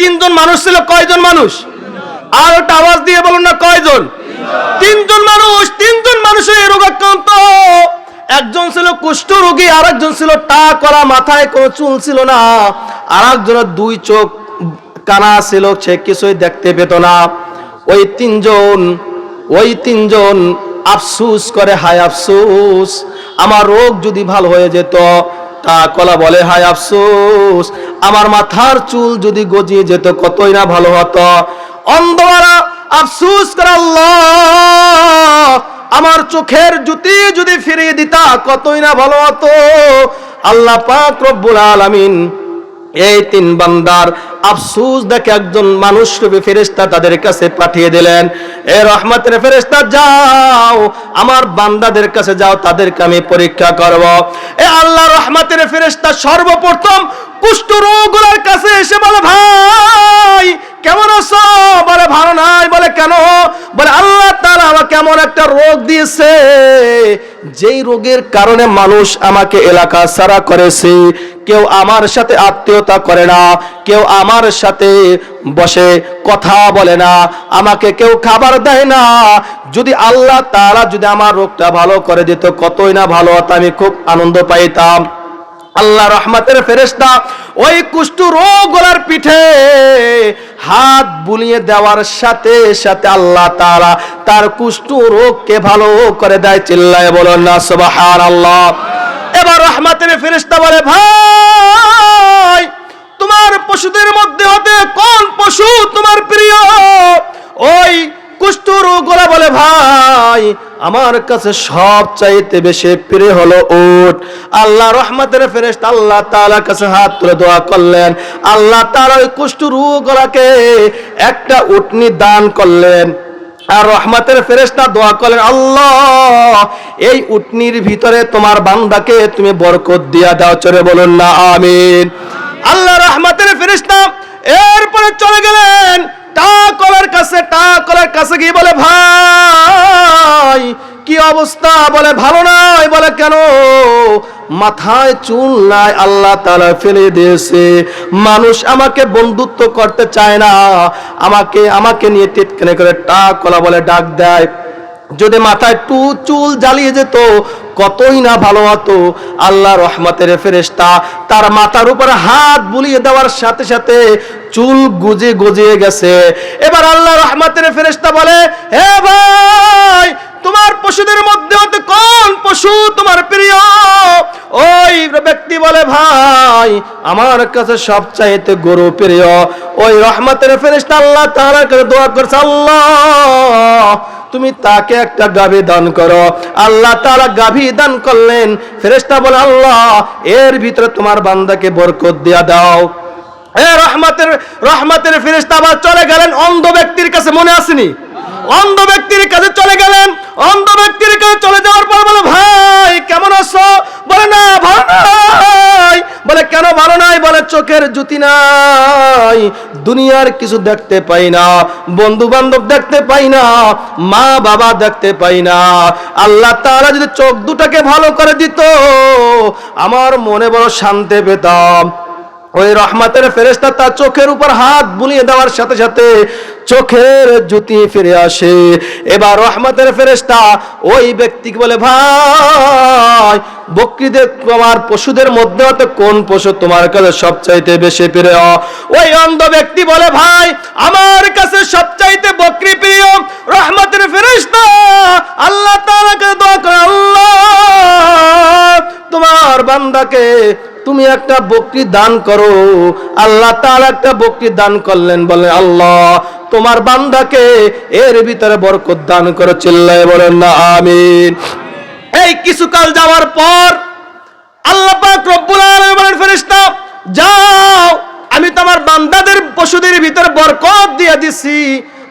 তিনজন মানুষ ছিল, কয়জন মানুষ? আর ওটা আওয়াজ দিয়ে বলুন না, কয়জন? তিনজন মানুষ, তিনজন মানুষের এই রোগ আক্রান্ত একজন ছিল কুষ্ঠ রোগী আর একজন ছিল টা করা মাথায় কোনো চুল ছিল না। আর একজনের দুই চোখ কানা ছিল, সে কিছুই দেখতে পেত না। ওই তিনজন ওই তিনজন আফসুস করে, হায় আফসুস, আমার রোগ যদি ভালো হয়ে যেত কলা বলে, হায় আফসোস, আমার মাথার চুল যদি গজিয়ে যেত কতই না ভালো হতো। অন্ধরা, আফসোস করে আমার চোখের জুতি যদি ফিরিয়ে দিতা কতই না ভালো হতো। আল্লাহ পাক রব্বুল আলামিন এই তিন বান্দার আফসুস, দেখে একজন মানুষ রূপে ফেরেস্তা তাদের কাছে পাঠিয়ে দিলেন, এ রহমতের ফেরেস্তা যাও, আমার বান্দাদের কাছে যাও, তাদেরকে আমি পরীক্ষা করব। এ আল্লাহ রহমতের ফেরেস্তা সর্বপ্রথম কুষ্ঠ রোগগুলোর কাছে এসে বলে, ভাই কেমন আছো? বলে ভালো নাই, বলে কেন? বলে আল্লাহ তাআলা আমাকে এমন একটা রোগ দিয়েছে, যেই রোগের কারণে মানুষ আমাকে এলাকা সারা করেছে। কেউ আমার সাথে আত্মীয়তা করে না, কেউ আমার সাথে বসে কথা বলে না, আমাকে কেউ খাবার দেয় না। যদি আল্লাহ তাআলা যদি আমার রোগটা ভালো করে দিত, কতই না ভালো হতো, আমি খুব আনন্দ পাইতাম। আল্লাহ রহমতের ফেরেশতা ওই কুষ্ঠ রোগ পিঠে হাত বুলিয়ে দেওয়ার সাথে সাথে আল্লাহ তারা তার কুষ্ঠ রোগকে ভালো করে দেয়, চিল্লায় বলো না, সুবহানাল্লাহ। এবার রহমতের ফেরিস্তা বলে, ভাই, তোমার পশুদের মধ্যে হতে কোন পশু তোমার প্রিয়? ওই কুষ্ঠ রোগরা বলে, ভাই, আমার কাছে সব চাইতে বেশি প্রিয় হলো উট। আল্লাহ রহমতের ফেরেশতা আল্লাহ তাআলার কাছে হাত তুলে দোয়া করলেন। আল্লাহ তাআলা ওই কুষ্ঠ রোগরাকে একটা উটনি দান করলেন। আর রহমতের ফেরেশতা দোয়া করলেন, আল্লাহ, এই উটনির ভিতরে তোমার বান্দাকে তুমি বরকত দিয়া দাও। চলে বলুন না, আমিন। আল্লাহ রহমতের ফেরেশতা এরপরে চলে গেলেন। টা কলার কাছে, টাকলার কাছে গিয়ে বলে, ভাই, কি অবস্থা? বলে, ভালো নাই। বলে, কেন? মাথায় চুল নাই, আল্লাহ তাআলা ফেলে দিয়েছে। মানুষ আমাকে বন্ধুত্ব করতে চায় না। আমাকে আমাকে নিয়ে টিটকানে করে টা কলা বলে ডাক দেয়। যদি মাথায় টু, চুল জ্বালিয়ে যেত, কতই না ভালো হতো। আল্লাহ রহমতের ফেরেশতা তার মাথার উপর হাত বুলিয়ে দেওয়ার সাথে সাথে চুল গুজে গজিয়ে গেছে। এবার আল্লাহ রহমতের ফেরেশতা বলে, হে ভাই, তোমার পশুদের মধ্যে কোন পশু তোমার প্রিয়? ওই ব্যক্তি বলে, ভাই, আমার কাছে সবচাইতে গরু প্রিয়। ওই রহমতের ফেরেশতা আল্লাহ তাআলার কাছে দোয়া করছে, আল্লাহ, তুমি তাকে একটা গাভী দান করো। আল্লাহ তাআলা গাভী দান করলেন। ফেরেশতা বলে, আল্লাহ, এর ভিতরে তোমার বান্দাকে বরকত দিয়া দাও। রহমতের রহমতের ফেরেশতা আবার চলে গেলেন। অন্ধ ব্যক্তির কাছে মনে আসেনি? অন্ধ ব্যক্তির কাছে চলে গেলেন? অন্ধ ব্যক্তির কাছে চোখের জুতি নাই। দুনিয়ার কিছু দেখতে পাই না বন্ধু বান্ধব দেখতে পাই না, মা বাবা দেখতে পাই না। আল্লাহ তারা যদি চোখ দুটাকে ভালো করে দিত, আমার মনে বড় শান্তি পেতাম। ওই রহমতের ফেরেশতা তার চোখের উপর হাত বুলিয়ে দেওয়ার সাথে সাথে চোখের জুতি ফিরে আসে। এবার রহমতের ফেরেশতা ওই ব্যক্তিকে বলে, ভাই, বকরিদের তোমার পশুদের মধ্যে হতে কোন পশু তোমার কাছে সবচাইতে বেশি প্রিয়? ওই অন্ধ ব্যক্তি বলে, ভাই, আমার কাছে সবচাইতে বকরি প্রিয় রহমতের ফেরেশতা। আল্লাহ তাআলা দোয়া করে, আল্লাহ, তোমার বান্দাকে তুমি একটা বকরি দান করো, আল্লাহ তাআলা একটা বকরি দান করলেন বলে আল্লাহ, তোমার বান্দাকে এর ভিতরে বরকত দান করো, চিল্লায় বলেন না, আমিন। এই কিছুকাল যাওয়ার পর আল্লাহ পাক রব্বুল আলামিন ফেরেশতা, যাও, আমি তোমার বান্দাদের পশুদের ভিতরে বরকত দিয়ে দিছি।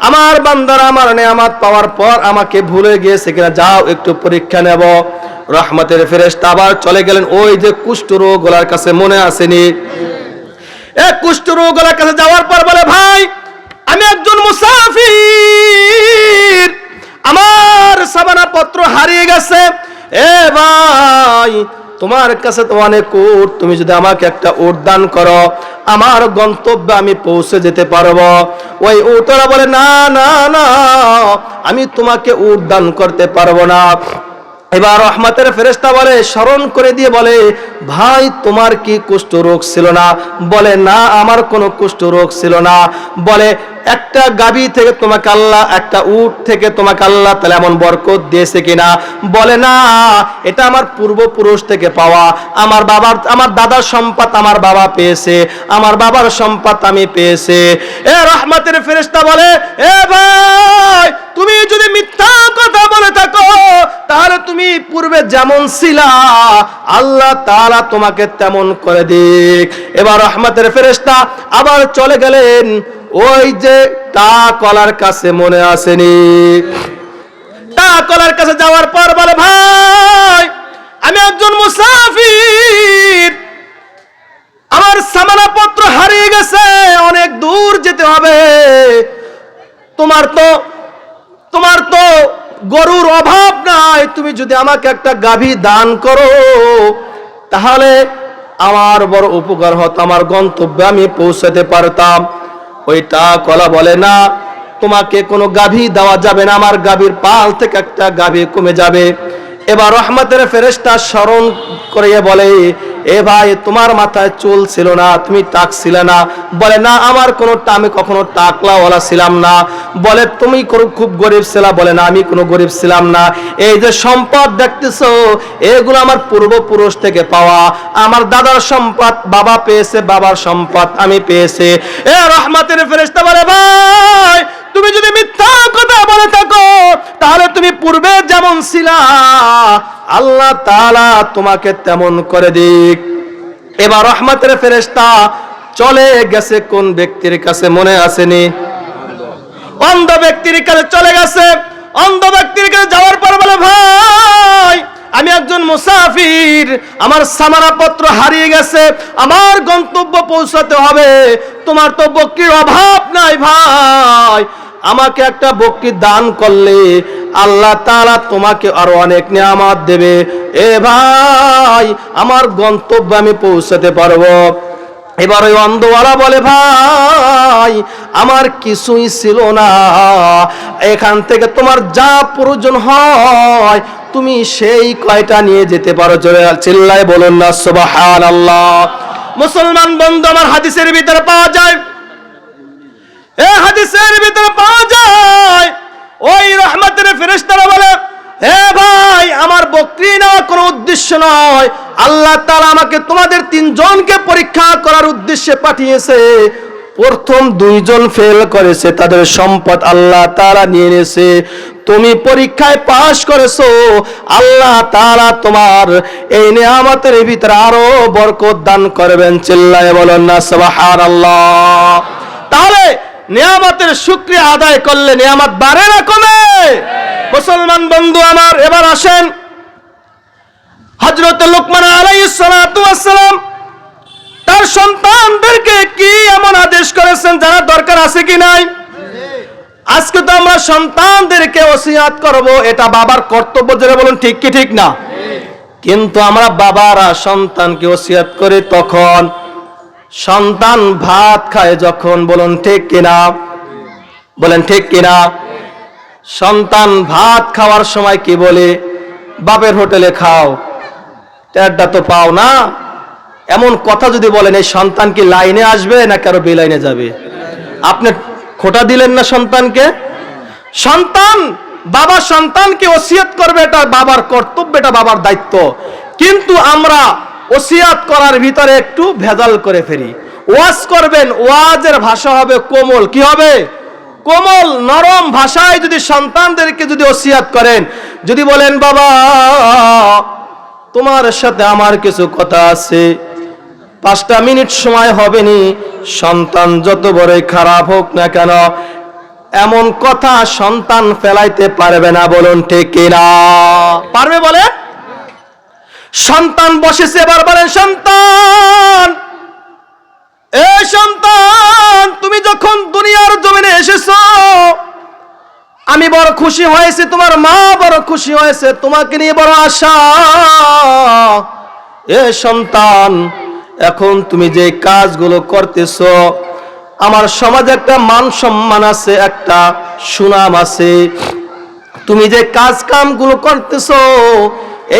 আমার বান্দারা আমার নেয়ামত পাওয়ার পর আমাকে ভুলে গিয়েছে কিনা, যাও, একটু পরীক্ষা নেব। রহমতের ফেরেশতা আবার চলে গেলেন। ওই যে কুষ্ঠ রোগ ওলার কাছে মনে আসেনি। এ কুষ্ঠ রোগ ওলার কাছে যাওয়ার পর বলে, ভাই, আমি একজন মুসাফির। আমার সাবানা পত্র হারিয়ে গেছে। এ ভাই, তোমার কাছে তো অনেক উট। তুমি যদি আমাকে একটা উট দান করো, আমার গন্তব্যে আমি পৌঁছে যেতে পারব। ওই উটরা বলে, না না না, আমি তোমাকে উট দান করতে পারব না। এবার রহমতের ফেরেস্তা বলে, স্মরণ করে দিয়ে বলে, ভাই, তোমার কি কুষ্ঠ রোগ ছিল না? বলে, না, আমার কোনো কুষ্ঠ রোগ ছিল না। বলে, একটা গাবি থেকে তোমাকে আল্লাহ, একটা উট থেকে তোমাকে আল্লাহ তাহলে এমন বরকত দিয়েছে কিনা? বলে, না, এটা আমার পূর্বপুরুষ থেকে পাওয়া। আমার বাবার, আমার দাদার সম্পদ আমার বাবা পেয়েছে। আমার বাবার সম্পদ আমি পেয়েছে। এ রহমতের ফেরেস্তা বলে, এ ভাই, তুমি যদি মিথ্যা কথা বলে থাকো তুমি পূর্বে যেমন ছিলা, আল্লাহ তাআলা তোমাকে তেমন করে দিক। এবার রহমতের ফেরেস্তা আবার চলে গেলেন, ওই যে টা কলার কাছে মনে আসেনি। টা কলার কাছে যাওয়ার পর বলে, ভাই, আমি একজন মুসাফির। আমার সামানাপত্র হারিয়ে গেছে, অনেক দূর যেতে হবে। তোমার তো তোমার তো গরুর অভাব নাই। তুমি যদি আমাকে একটা গাভী দান করো, তাহলে আমার বড় উপকার হতো, আমার গন্তব্যে আমি পৌঁছাতে পারতাম। ওইটা কলা বলে না, তোমাকে কোনো গাভী দেওয়া যাবে না, আমার গাভীর পাল থেকে একটা গাভী কমে যাবে। এবার রহমতের ফেরেস্তা স্মরণ করিয়ে বলে এ ভাই, তোমার মাথায় চুল ছিল না, তুমি টাক ছিলে না। বলে, না, আমার কোনো আমি কখনো টাকলাওয়ালা ছিলাম না। বলে, তুমি খুব গরিব ছিলা? বলে, না, আমি কোনো গরিব ছিলাম না। এই যে সম্পদ দেখতেছো, এগুলো আমার পূর্বপুরুষ থেকে পাওয়া। আমার দাদার সম্পদ, বাবা পেয়েছে, বাবার সম্পদ আমি পেয়েছে। এ রহমতের ফেরেস্তা বলে, ভাই, তুমি যদি মিথ্যা কথা বলে থাকো, তাহলে তুমি পূর্বে যেমন ছিলা আল্লাহ তাআলা তোমাকে তেমন করে দিক। এবার রহমতের ফেরেশতা চলে গেছে কোন ব্যক্তির কাছে মনে আসেনি? অন্ধ ব্যক্তির কাছে চলে গেছে। অন্ধ ব্যক্তির কাছে যাওয়ার পর বলে, ভাই, আমি একজন মুসাফির। আমার সামানাপত্র হারিয়ে গেছে। আমার গন্তব্য পৌঁছাতে হবে। তোমার তো বকরির অভাব নাই, ভাই। আমাকে একটা বকরি দান করলে আল্লাহ তাআলা তোমাকে আরও অনেক নিয়ামত দেবে। এ ভাই, আমার গন্তব্যে আমি পৌঁছাতে পারব। এবার ওই অন্ধওয়ালা বলে, ভাই, আমার কিছুই ছিল না। এখান থেকে তোমার যা প্রয়োজন হয়, তুমি সেই কয়টা নিয়ে যেতে পারো। জোরে চিল্লায় বলুন না সুবাহান আল্লাহ মুসলমান বন্ধু, আমার হাদিসের ভিতরে পাওয়া যায় এ হাদিসের ভিতরে পাওয়া যায়, ওই রহমতের ফেরেশতারা বলে হে ভাই, আমার বকরি নেওয়ার কোনো উদ্দেশ্য নয়। আল্লাহ তাআলা আমাকে তোমাদের তিনজনকে পরীক্ষা করার উদ্দেশ্যে পাঠিয়েছে। প্রথম দুইজন ফেল করেছে, তাদের সম্পদ আল্লাহ তাআলা নিয়ে নিয়েছে। তুমি পরীক্ষায় পাশ করেছ, আল্লাহ তাআলা তোমার এই নিয়ামতের ভিতরে আরও বরকত দান করবেন। চিল্লায় বলেন না, সুবহানাল্লাহ। তাহলে নিয়ামতের শুক্রিয়া আদায় করলে নিয়ামত বাড়ে না কমে। মুসলমান বন্ধু আমার, এবার আসেন। হজরত লোকমান আলাইসালাম তার সন্তানদেরকে কি এমন আদেশ করেছেন, জানার দরকার আছে কি নাই? আজকে তো আমরা সন্তানদেরকে ওসিয়াত করব, এটা বাবার কর্তব্য যেটা বলুন, ঠিক কি ঠিক না? কিন্তু আমরা বাবারা সন্তানকে ওসিয়াত করে তখন সন্তান ভাত খায় যখন, বলুন, ঠিক কিনা? বলেন, ঠিক কিনা? সন্তান ভাত খাওয়ার সময় কি বলে? বাপের হোটেলে খাও, ট্যাডটা তো পাও না। এমন কথা যদি বলেন, এই সন্তান কি লাইনে আসবে না কারও বেলাইনে যাবে? আপনি খোটা দিলেন না সন্তানকে? সন্তান বাবা সন্তানকে ওসিয়ত করবে এটা বাবার কর্তব্য, এটা বাবার দায়িত্ব। কিন্তু আমরা ওসিয়াত করার ভিতরে একটু ভেজাল করে ফেরি ওয়াজ করবেন, ওয়াজের ভাষা হবে কোমল। কি হবে? কোমল, নরম ভাষায় যদি সন্তানদেরকে যদি ওসিয়াত করেন, যদি বলেন, বাবা, তোমার সাথে আমার কিছু কথা আছে। পাঁচটা মিনিট সময় হবে নি সন্তান যত বড়ই খারাপ হোক না কেন, এমন কথা সন্তান ফেলাইতে পারবে না। বলুন, ঠিক কিনা? পারবে বলে সন্তান বসেছে, এবার বলেন, সন্তান! এ সন্তান, তুমি যখন দুনিয়ার জমিনে এসেছ, আমি বড় খুশি হয়েছি, তোমার মা বড় খুশি হয়েছে, তোমাকে নিয়ে বড় আশা। এ সন্তান, এখন তুমি যে কাজগুলো করতেছ, আমার সমাজে একটা মান সম্মান আছে, একটা সুনাম আছে। তুমি যে কাজ কামগুলো করতেছ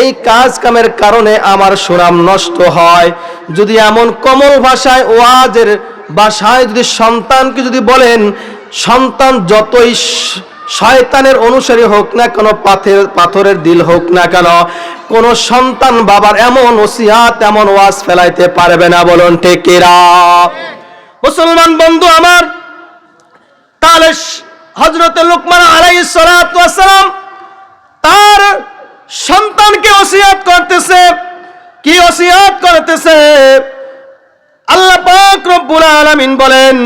এই কাজ কামের কারণে আমার সুনাম নষ্ট হয়। যদি এমন কমল ভাষায়, ওয়াজের ভাষায় যদি সন্তানকে যদি বলেন, সন্তান যতই শয়তানের অনুসারী হোক না কেন, পাথের পাথরের দিল হোক না কেন, কোন সন্তান বাবার এমন ওসিয়াত, এমন ওয়াজ ফেলাইতে পারবে না বলুন টেকেরা মুসলমান বন্ধু আমার তাহলে হজরত লোকমান আলাই সালাম, তার সন্তানকে ওসিয়াত করতেছে কি ওসিয়াত করতেছে আল্লাহ পাক রব্বুল আলামিন বলেন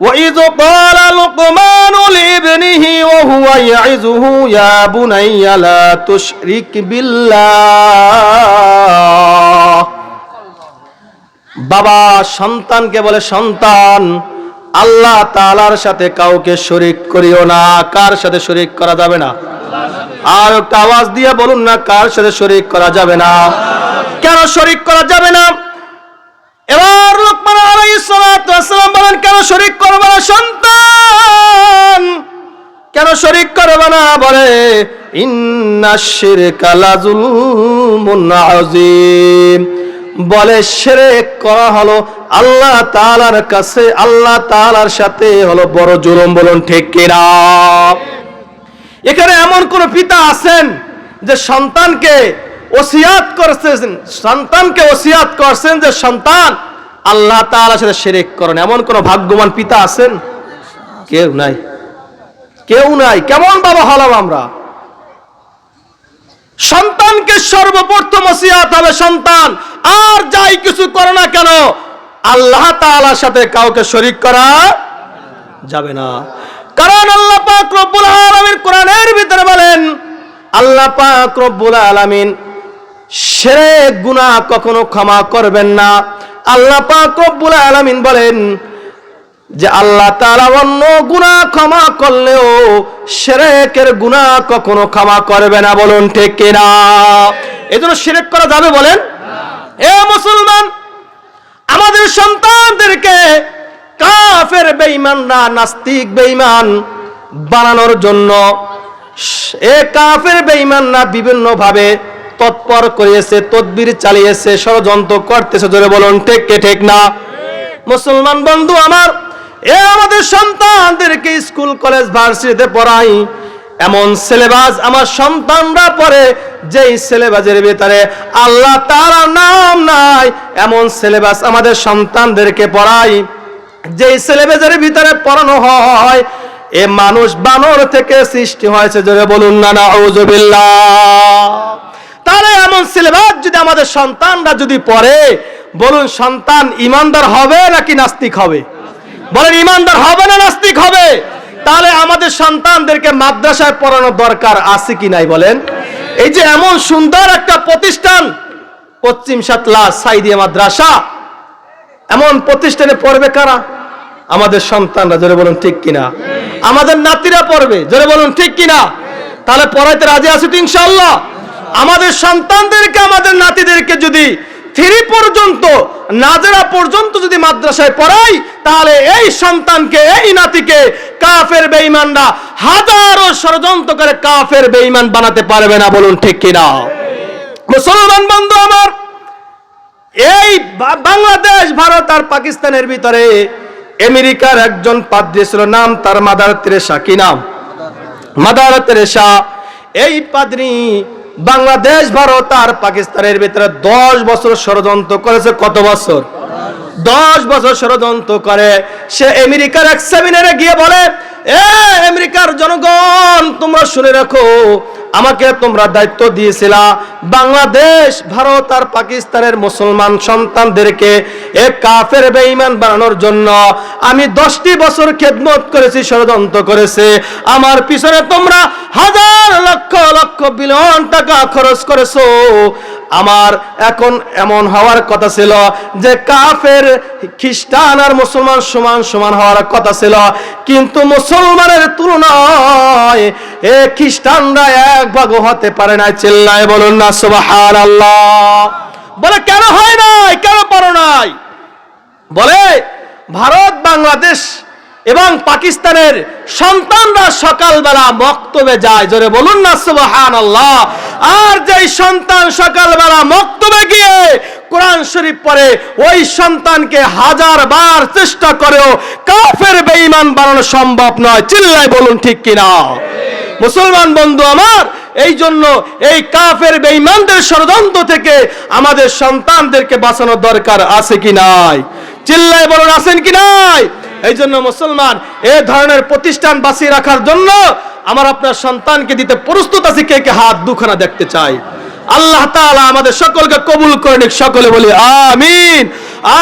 وَإِذْ قَالَ لُقْمَانُ لِابْنِهِ وَهُوَ يَعِظُهُ يَا بُنَيَّ لَا تُشْرِكْ بِاللَّهِ বাবা সন্তানকে বলে সন্তান আল্লাহ তাআলার সাথে কাউকে শরিক করিও না কার সাথে শরিক করা যাবে না আর একটা আওয়াজ দিয়ে বলুন না, কার সাথে শরিক করা যাবে না? কেন শরিক করা যাবে না? এবার লোকমান ওয়াসসালাম বলেন, কেন শরিক করবে না সন্তান? কেন শরিক করবে না? বলে বলে, শিরক করা হলো আল্লাহ তালার কাছে, আল্লাহ তালার সাথে হলো বড় জুলুম। বলুন, ঠিক কিনা? এখানে এমন কোন পিতা আছেন যে সন্তানকে ওসিয়াত করছেন, সন্তানকে ওসিয়াত করছেন যে সন্তান আল্লাহ তাআলার সাথে শিরক করেন। এমন কোন ভাগ্যবান পিতা আছেন? কেউ নাই। কেউ নাই। কেমন বাবা হলাম আমরা? সন্তানকে সর্বপ্রথম ওসিয়াত হবে সন্তান। আর যাই কিছু করো না কেন, আল্লাহ তাআলার সাথে কাউকে শরিক করা যাবে না। কারণ আল্লাহ পাক রব্বুল আলামিন কোরআনের ভিতরে বলেন, আল্লাহ পাক রব্বুল আলামিন শিরক গুনাহ কখনো ক্ষমা করবেন না। আল্লাহ পাক রব্বুল আলামিন বলেন যে আল্লাহ তাআলা অন্য গুনাহ ক্ষমা করলেও শিরকের গুনাহ কখনো ক্ষমা করবে না, বলুন ঠিক কিনা? এজন্য শিরক করা যাবে বলেন? এ মুসলমান, আমাদের সন্তানদেরকে কাফের বেঈমানরা নাস্তিক বেঈমান বানানোর জন্য এ কাফের বেঈমানরা বিভিন্ন ভাবে তৎপর করিয়েছে, তদবির চালিয়েছে, ষড়যন্ত্র করতেছে, জোরে বলুন, ঠিক কে, ঠিক না? মুসলমান বন্ধু আমার, এ আমাদের সন্তানদেরকে স্কুল, কলেজ, ভার্সিটিতে পড়াই। এমন সিলেবাস আমার সন্তানরা পড়ে, যেই সিলেবাসের ভিতরে আল্লাহ তাআলা নাম নাই, এমন সিলেবাস আমাদের সন্তানদেরকে পড়াই। যেই সিলেবাসের ভিতরে পড়ানো হয়, এ মানুষ বানর থেকে সৃষ্টি হয়েছে। জোরে বলুন, না নাউজুবিল্লাহ তাহলে এমন সিলেবাস যদি আমাদের সন্তানরা যদি পড়ে, বলুন, সন্তান ইমানদার হবে নাকি নাস্তিক হবে? বলেন, ইমানদার হবে না নাস্তিক হবে? তাহলে আমাদের সন্তানদেরকে মাদ্রাসায় পড়ানোর দরকার আছে কি নাই বলেন? এই যে এমন সুন্দর একটা প্রতিষ্ঠান, পশ্চিম সাতলা সাইদিয়া মাদ্রাসা, এমন প্রতিষ্ঠানে পড়বে কারা? আমাদের সন্তানরা জোরে বলুন ঠিক কিনা? আমাদের নাতিরা পড়বে, জোরে বলুন ঠিক কিনা? তাহলে পড়াইতে রাজি আছি তো ইনশাল্লাহ আমাদের সন্তানদেরকে, আমাদের নাতিদেরকে যদি থ্রি পর্যন্ত, নাজেরা পর্যন্ত যদি মাদ্রাসায় পড়াই, তাহলে এই সন্তানকে, এই নাতিকে কাফের বেঈমানরা হাজারো ষড়যন্ত্র করে কাফের বেঈমান বানাতে পারবে না বলুন ঠিক কিনা? মুসলমান বন্ধু আমার, এই বাংলাদেশ, ভারত আর পাকিস্তানের ভিতরে আমেরিকার একজন পাদ্রী ছিল, নাম তার মাদার তেরেসা। কি নাম? Mother Teresa. এই পাদ্রী বাংলাদেশ, ভারত আর পাকিস্তানের ভিতরে দশ বছর ষড়যন্ত্র করেছে। কত বছর? দশ বছর ষড়যন্ত্র করে। সে আমেরিকার এক সেমিনারে গিয়ে বলে, এ আমেরিকার জনগণ, তোমরা শুনে রাখো আমাকে তোমরা দায়িত্ব দিয়েছিলা। বাংলাদেশ, ভারত আর পাকিস্তানের মুসলমান সন্তানদেরকে এ কাফের বেঈমান বানানোর জন্য আমি দশটি বছর খেদমত করেছি, ষড়যন্ত্র করেছে। আমার পিছনে তোমরা হাজার লক্ষ লক্ষ বিলিয়ন টাকা খরচ করেছ। আমার এখন এমন হওয়ার কথা ছিল যে কাফের, খ্রিস্টান আর মুসলমান সমান সমান হওয়ার কথা ছিল। কিন্তু মুসলমানের তুলনায় এ খ্রিস্টানরা এক ভাগ হতে পারে না চিল্লায় বলুন না, সুবহানাল্লাহ। বলে, কেন হয় নাই? কেন পারো নাই? বলে, ভারত, বাংলাদেশ এবং পাকিস্তানের সন্তানরা সকালবেলা মক্তবে যায়। জোরে বলুন না সুবহান আল্লাহ আর যেই সন্তান সকালবেলা মক্তবে গিয়ে কোরআন শরীফ পড়ে, ওই সন্তানকে হাজার বার চেষ্টা করেও কাফের বেঈমান বানানো সম্ভব নয়। চিল্লায় বলুন ঠিক কিনা? মুসলমান বন্ধু আমার এই জন্য এই কাফের বেঈমানদের ষড়যন্ত্র থেকে আমাদের সন্তানদেরকে বাঁচানোর দরকার আছে কি নাই? চিল্লায় বলুন, আছেন কি নাই? এই জন্য মুসলমান, এ ধরনের প্রতিষ্ঠান বাঁচিয়ে রাখার জন্য আমার আপনার সন্তানকে দিতে প্রস্তুত আছি, কে কে হাত দুখানা দেখতে চাই আল্লাহ তাআলা আমাদের সকলকে কবুল করে নিক, সকলে বলি, আমিন।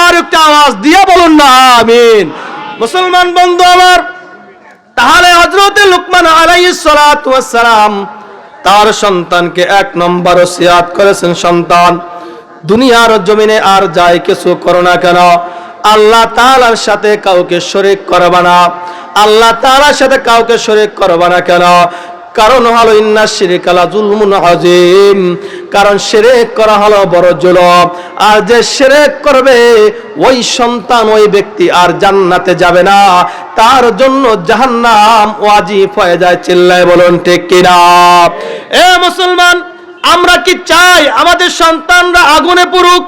আর একটা আওয়াজ দিয়ে বলুন না, আমিন। মুসলমান বন্ধু আমার তাহলে হজরতে লুকমান আলাইসালাম সালাম তার সন্তানকে এক নম্বর সিয়াত করেছেন সন্তান। দুনিয়ার জমিনে আর যাই কিছু করো না কেন, আল্লাহ তালার সাথে কাউকে শরিক করবা না। আল্লাহ তালার সাথে কাউকে শরিক করবা না কেন কারণ হলো ইন্না শিরিকালা জুলমুন আজিম কারণ শিরেক করা হলো বড় জুলম। আর যে শিরেক করবে, ওই সন্তান ওই ব্যক্তি আর জান্নাতে যাবে না। তার জন্য জাহান্নাম ওয়াজিব হয়ে যায়, চিল্লায় বলুন ঠিক কিনা? এ মুসলমান, আমরা কি চাই আমাদের সন্তানরা আগুনে পড়ুক?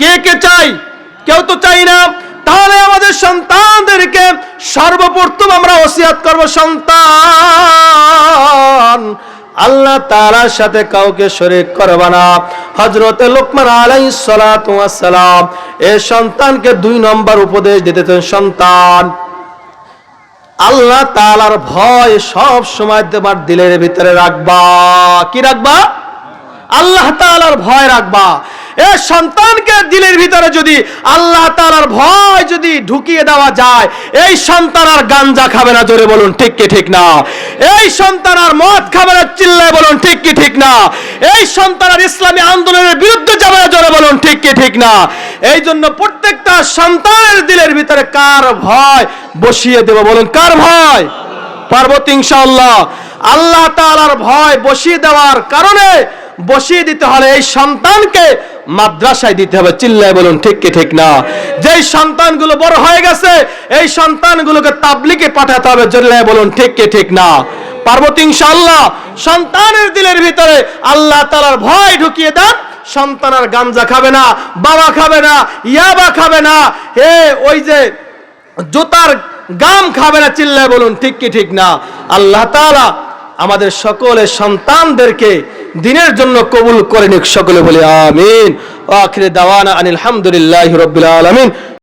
কে কে চাই? কেউ তো চাই না। তাহলে আমাদের সন্তানদেরকে সর্বপ্রথম আমরা ওসিয়াত করব সন্তান। আল্লাহ তাআলার সাথে কাউকে শরীক করবে না। হযরতে লোকমান ওয়াস সালাম এই সন্তানকে দুই নম্বর উপদেশ দিতেছেন, সন্তান, আল্লাহ তাআলার ভয় সব সময় তোমার দিলের ভিতরে রাখবা। কি রাখবা? আল্লাহ তাআলার ভয় রাখবা। এ সন্তানকে দিলের ভিতরে যদি আল্লাহ তাআলার ভয় যদি ঢুকিয়ে দেওয়া যায়, এই সন্তান আর গাঞ্জা খাবে না, জোরে বলুন, ঠিক কি ঠিক না? এই সন্তান আর মদ খাবে না, চিল্লায় বলুন, ঠিক কি ঠিক না? এই সন্তান আর ইসলামী আন্দোলনের বিরুদ্ধে যাবে না, জোরে বলুন, ঠিক কি ঠিক না? এই জন্য প্রত্যেকটা সন্তানের দিলের ভিতরে কার ভয় বসিয়ে দেব, বলুন, কার ভয়? পার্বতী ইনশাআল্লাহ। আল্লাহ তাআলার ভয় বসিয়ে দেওয়ার কারণে বসিয়ে দিতে হলে এই সন্তানকে মাদ্রাসায় দিতে হবে। চিল্লায় বলুন, ঠিক কি, ঠিক না? যেই সন্তানগুলো বড় হয়ে গেছে, এই সন্তানগুলোকে তাবলিকে পাঠাতে হবে। চিল্লায় বলুন, ঠিক কি, ঠিক না? পার্বতী ইনশাআল্লাহ? সন্তানের দিলের ভিতরে আল্লাহ তাআলার ভয় ঢুকিয়ে দেন, সন্তান আর গাঞ্জা খাবে না, বাবা খাবে না, ইয়াবা খাবে না। হে, ওই যে জুতার গাম খাবে না, চিল্লায় বলুন, ঠিক কি, ঠিক না? আল্লাহ তাআলা আমাদের সকলের সন্তানদেরকে দিনের জন্য কবুল করে নিক সকলে বলে আমিন। আখিরে দাওয়ানা আনিল হামদুলিল্লাহি রাব্বিল আলামিন।